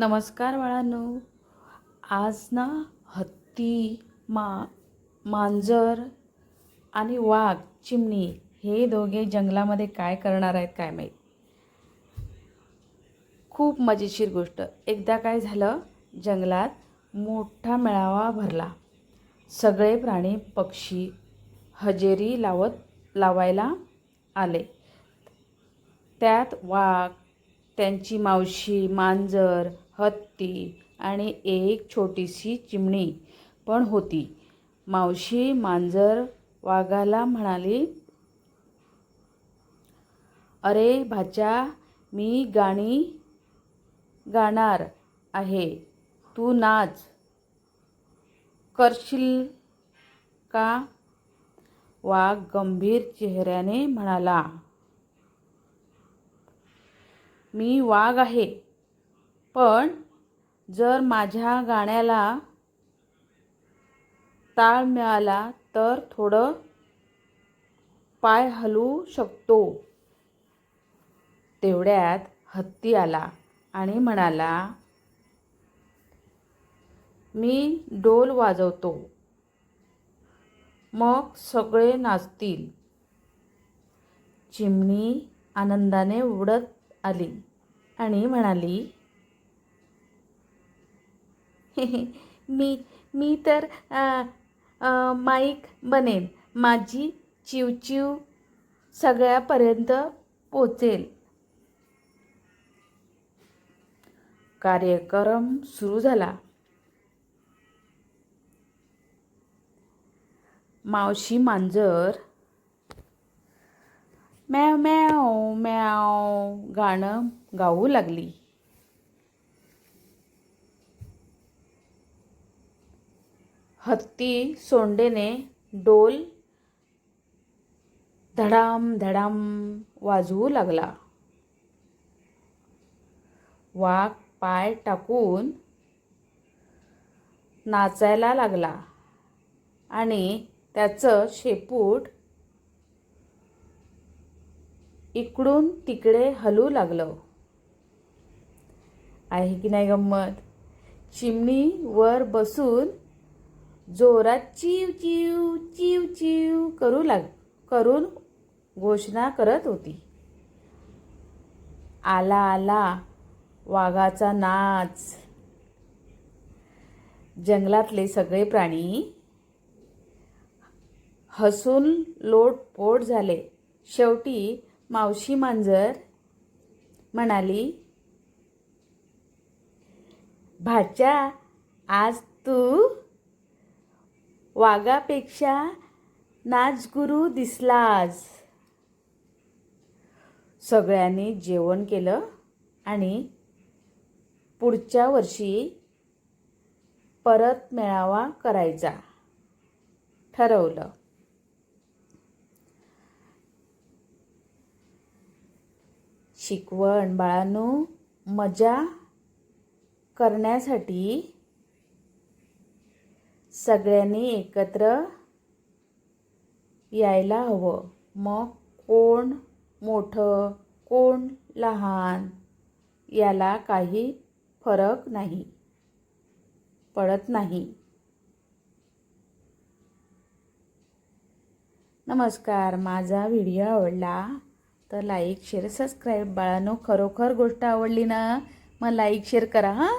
नमस्कार बाळांनो. आज ना हत्ती मा मांजर आणि वाघ चिमणी हे दोघे जंगलामध्ये काय करणार आहेत काय माहीत? खूप मजेशीर गोष्ट. एकदा काय झालं जंगलात मोठा मेळावा भरला. सगळे प्राणी पक्षी हजेरी लावत लावायला आले. त्यात वाघ त्यांची मावशी मांजर हत्ती आणि एक छोटीशी चिमणी पण होती. मावशी मांजर वाघाला म्हणाली अरे भाच्या मी गाणी गाणार आहे. तू नाच. करशील का? वाघ गंभीर चेहऱ्याने म्हणाला. मी वाघ आहे. पण जर माझ्या गाण्याला ताळ मिळाला तर थोडं पाय हलवू शकतो. तेवढ्यात हत्ती आला आणि म्हणाला मी डोल वाजवतो. मग सगळे नाचतील. चिमणी आनंदाने उडत आली. आणि म्हणाली मी मी तर माईक बनेन. माझी चिवचिव सगळ्यापर्यंत पोचेल. कार्यक्रम सुरू झाला. मावशी मांजर मॅव मॅव मॅव गाणं गाऊ लागली. हत्ती सोंडेने डोल धडाम धडाम वाजवू लागला. वाघ पाय टाकून नाचायला लागला आणि त्याचं शेपूट इकडून तिकडे हलू लागलं. आहे की नाही गंमत? चिमणीवर बसून जोरात चिव चिव चिव चिव करू लाग करून घोषणा करत होती. आला आला वाघाचा नाच. जंगलातले सगळे प्राणी हसून लोटपोट झाले. शेवटी मावशी मांजर म्हणाली भाच्या आज तू वाघापेक्षा नाचगुरू दिसलास. सगळ्यांनी जेवण केलं आणि पुढच्या वर्षी परत मेळावा करायचा ठरवलं. शिकवण. बाळांनो मजा करण्यासाठी सगळ्यांनी एकत्र यायला हवं. मग कोण मोठं कोण लहान याला काही फरक नाही पडत नाही. नमस्कार. माझा व्हिडिओ आवडला तर लाईक शेअर सबस्क्राईब बाळांनो खरोखर गोष्ट आवडली ना मग लाईक शेअर करा हां?